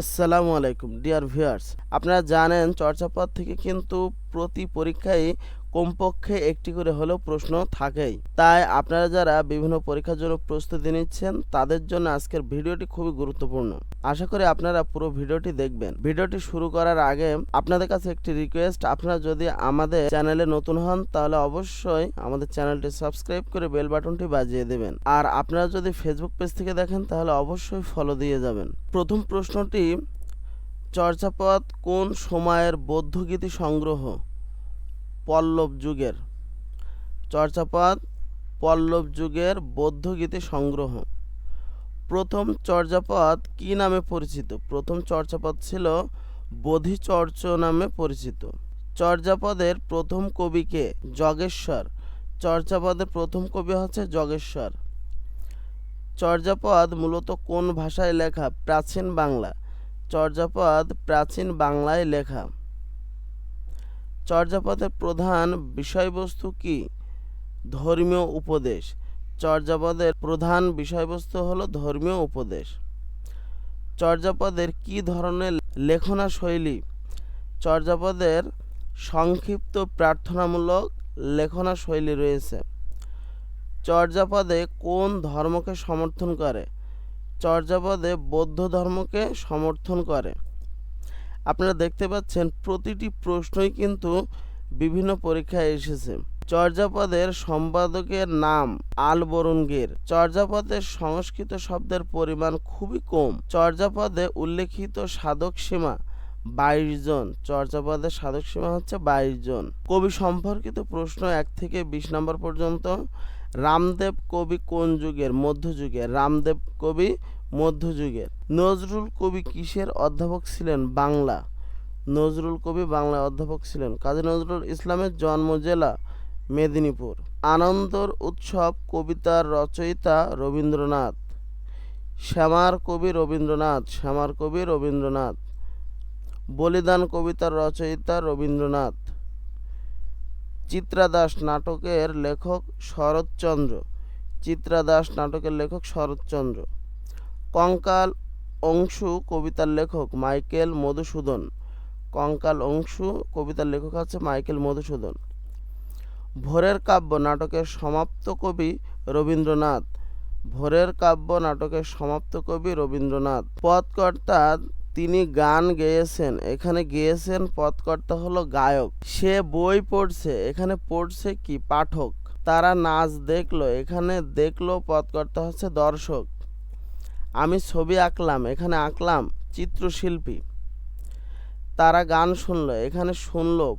আসসালামু আলাইকুম dear viewers. আপনারা জানেন চর্চাপদ থেকে কিন্তু প্রতি পরীক্ষায় কমপক্ষে একটি করে হলেও প্রশ্ন থাকেই। তাই আপনারা যারা বিভিন্ন পরীক্ষার জন্য প্রস্তুতি নিচ্ছেন, তাদের জন্য আজকের ভিডিওটি খুবই গুরুত্বপূর্ণ। আশা করি আপনারা পুরো ভিডিওটি দেখবেন। ভিডিওটি শুরু করার আগে আপনাদের কাছে একটি রিকোয়েস্ট আপনারা যদি আমাদের চ্যানেলে নতুন হন, তাহলে অবশ্যই আমাদের চ্যানেলটি সাবস্ক্রাইব করে বেল বাটনটি বাজিয়ে দেবেন। আর আপনারা যদি ফেসবুক পেজ থেকে দেখেন, তাহলে অবশ্যই ফলো দিয়ে যাবেন। প্রথম প্রশ্নটি, চর্চাপদ কোন সময়ের বৌদ্ধগীতি সংগ্রহ? পল্লব যুগের। চর্চাপদ পল্লব যুগের বৌদ্ধগীতি সংগ্রহ। প্রথম চর্যাপদ কি নামে পরিচিত? প্রথম চর্যাপদ ছিল বোধিচর্য নামে পরিচিত। চর্যাপদের প্রথম কবিকে জগেশ্বর চর্যাপদের প্রথম কবি হচ্ছে জগেশ্বর চর্যাপদ মূলত কোন ভাষায় লেখা? প্রাচীন বাংলা। চর্যাপদ প্রাচীন বাংলায় লেখা। চর্যাপদের প্রধান বিষয়বস্তু কি? ধর্মীয় উপদেশ। চর্যাপদের প্রধান বিষয়বস্তু হলো ধর্মীয় উপদেশ। চর্যাপদের কি ধরনের লেখনা শৈলী? চর্যাপদের সংক্ষিপ্ত প্রার্থনামূলক লেখনা শৈলী রয়েছে। চর্যাপদে কোন ধর্মকে সমর্থন করে? চর্যাপদে বৌদ্ধ ধর্মকে সমর্থন করে। আপনারা দেখতে পাচ্ছেন প্রতিটি প্রশ্নই কিন্তু বিভিন্ন পরীক্ষায় এসেছে। চর্যাপদের সম্পাদকের নাম আল বরুণগীর চর্যাপদের সংস্কৃত শব্দের পরিমাণ খুবই কম। চর্যাপদে উল্লেখিত সাধক সীমা বাইশ জন। চর্যাপদের সাধক সীমা হচ্ছে বাইশ জন। কবি সম্পর্কিত প্রশ্ন এক থেকে বিশ নম্বর পর্যন্ত। রামদেব কবি কোন যুগের? মধ্যযুগের রামদেব কবি মধ্যযুগের নজরুল কবি কিসের অধ্যাপক ছিলেন? বাংলা। নজরুল কবি বাংলায় অধ্যাপক ছিলেন। কাজী নজরুল ইসলামের জন্ম জেলা মেদিনীপুর। আনন্দর উৎসব কবিতার রচয়িতা রবীন্দ্রনাথ। শ্যামার কবি রবীন্দ্রনাথ। শ্যামার কবি রবীন্দ্রনাথ। বলিদান কবিতার রচয়িতা রবীন্দ্রনাথ। চিত্রাদাস নাটকের লেখক শরৎচন্দ্র। চিত্রাদাস নাটকের লেখক শরৎচন্দ্র। কঙ্কাল অংশু কবিতার লেখক মাইকেল মধুসূদন। কঙ্কাল অংশু কবিতার লেখক আছে মাইকেল মধুসূদন। ভোরের কাব্য নাটকের সমাপ্ত কবি রবীন্দ্রনাথ। ভোরের কাব্য নাটকের সমাপ্ত কবি রবীন্দ্রনাথ। পদকর্তা তিনি গান গেয়েছেন। এখানে গেয়েছেন পদকর্তা হলো গায়ক। সে বই পড়ছে। এখানে পড়ছে কি? পাঠক। তারা নাচ দেখল। এখানে দেখল পদকর্তা হচ্ছে দর্শক। আমি ছবি আঁকলাম। এখানে আঁকলাম চিত্রশিল্পী। তারা গান শুনলো। এখানে শুনলো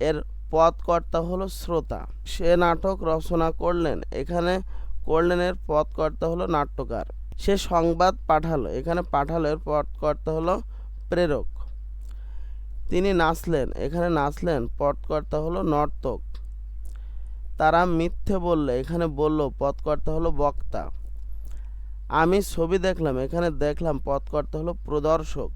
এর পদকর্তা হলো শ্রোতা। সে নাটক রচনা করলেন। এখানে করলেন এর পদকর্তা হলো নাট্যকার। সে সংবাদ পাঠালো। এখানে পাঠালোর পটকর্তা হলো প্রেরক। তিনি নাচলেন। এখানে নাচলেন। পটকর্তা হলো নর্তক। তারা মিথ্যে বললে। এখানে বলল, পথকর্তা হলো বক্তা। আমি ছবি দেখলাম। এখানে দেখলাম পথকর্তা হলো প্রদর্শক।